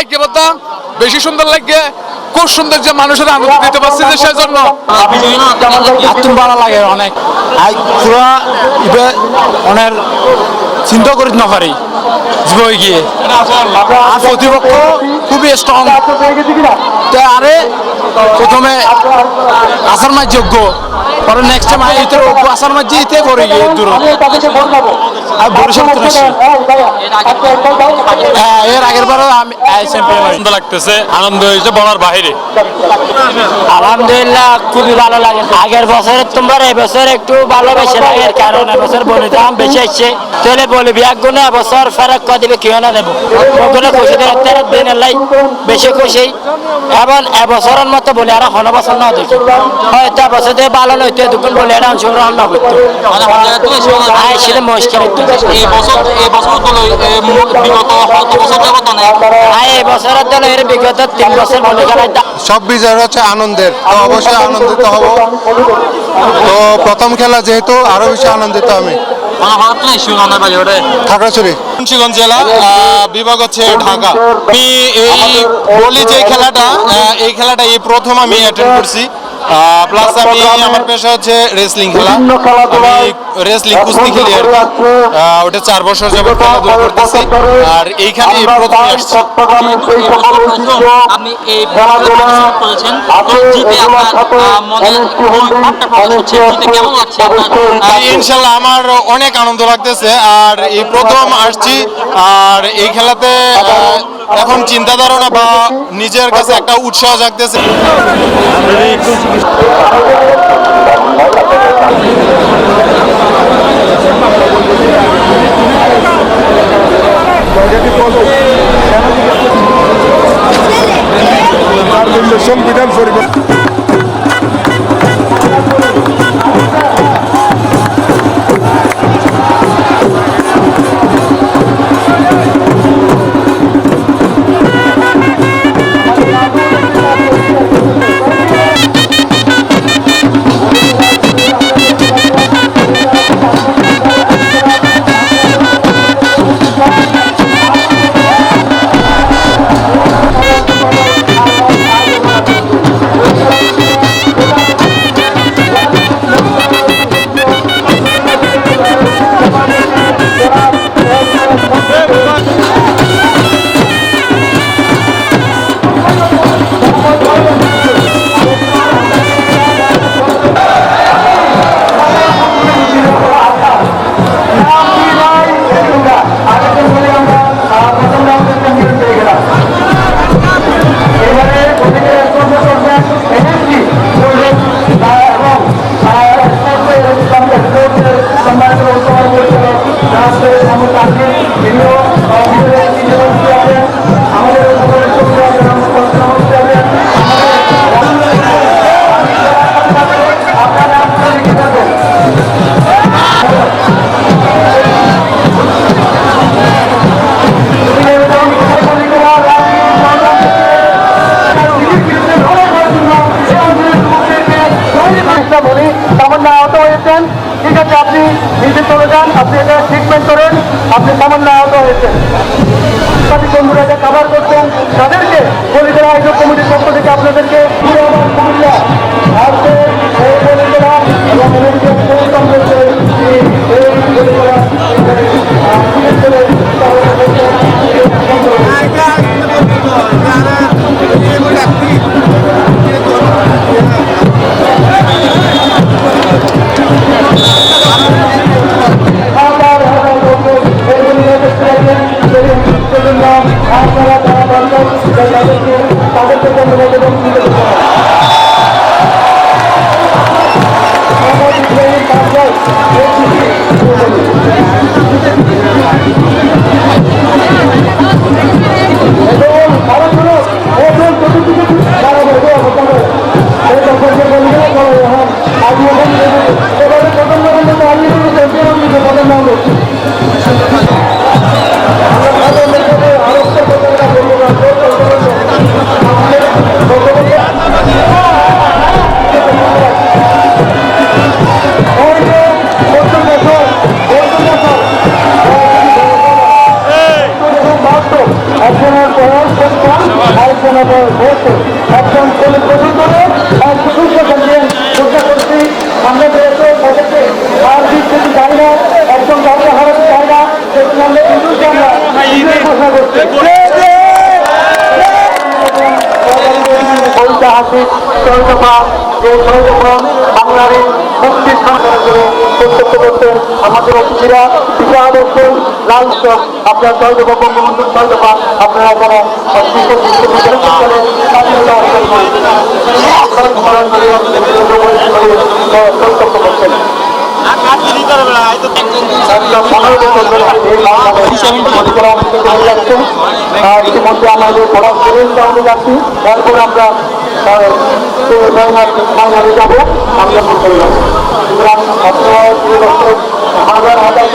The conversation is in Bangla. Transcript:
লাগে বলতা বেশি সুন্দর লাগে খুব সুন্দর যে মানুষের আনন্দ দিতে পারছি যে সেজন্য। আত্ম ভালো লাগে অনেক। আই পুরা ইবে অনেক চিন্তা করিত না পারি। জীব গিয়ে। আর প্রতিপক্ষ খুবই স্ট্রং আরে প্রথমে আসার মাঝ যোগ্য পরে নেক্সট টাইম আইতে আসার মাঝে ইতে করে গিয়ে দূর। আর বরিশাল তো বেশি। হ্যাঁ এর আগের বারও আমি চ্যাম্পিয়ন আনন্দ লাগতেছে আনন্দ হয়েছে বলার বাইরে আলহামদুলিল্লাহ খুবই ভালো লাগে। আগের বছরের তোমার এবছর একটু ভালো বেশি লাগে এর কারণ এবছর বলি দাম বেশি আসছে। তাহলে বলি বিয়াক গুণে এবছর ফেরত কয় দিবে কেউ না দেবো খুশি তেরো দিনের লাই বেশি খুশি। এবং এবছরের মতো বলি আর হন বছর না দেখি হয়তো এবছর দিয়ে ভালো নইতে দুগুণ বলি এটা অংশগ্রহণ না। করতো আয় ছিল মুশকিল এই বছর বছর তো বছর এবছরের দল এর বিগত তিন বছর বলি সব বিজয় হচ্ছে আনন্দের তো অবশ্যই আনন্দিত হব। তো প্রথম খেলা যেহেতু আরও বেশি আনন্দিত আমি। খাগড়াছড়ি। মুন্সিগঞ্জ জেলা আহ, বিভাগ হচ্ছে ঢাকা। আমি এই বলি যে খেলাটা এই খেলাটা এই প্রথম আমি অ্যাটেন্ড করছি। প্লাস আমি আমার পেশা হচ্ছে রেসলিং খেলা। আমি রেসলিং কুস্তি খেলি আর ওটা চার বছর যাবত খেলাধুলা করতেছি। আর এইখানে এই প্রথম আসছি। আপনি এই করেছেন। জিতে আপনার মনে জিতে কেমন লাগছে ইনশাল্লাহ আমার অনেক আনন্দ লাগতেছে। আর এই প্রথম আসছি। আর এই খেলাতে এখন চিন্তা ধারণা বা নিজের কাছে একটা উৎসাহ জাগতেছে। সংবিধান পরিবর্তন সামান্য আহত হয়েছেন। সাংবাদিক বন্ধুরা যা কাভার করছেন তাদেরকে করতেন আমাদের অতিথিরা বিশাল অবশ্যই লাল আপনার সহযোগা বঙ্গবন্ধুর সহযোগা আপনারা করতেন ইতিমধ্যে আমাদের পড়া যাচ্ছি এরপর আমরা ফাইনালে যাব আমরা মনে করি সুতরাং হাজার হাজার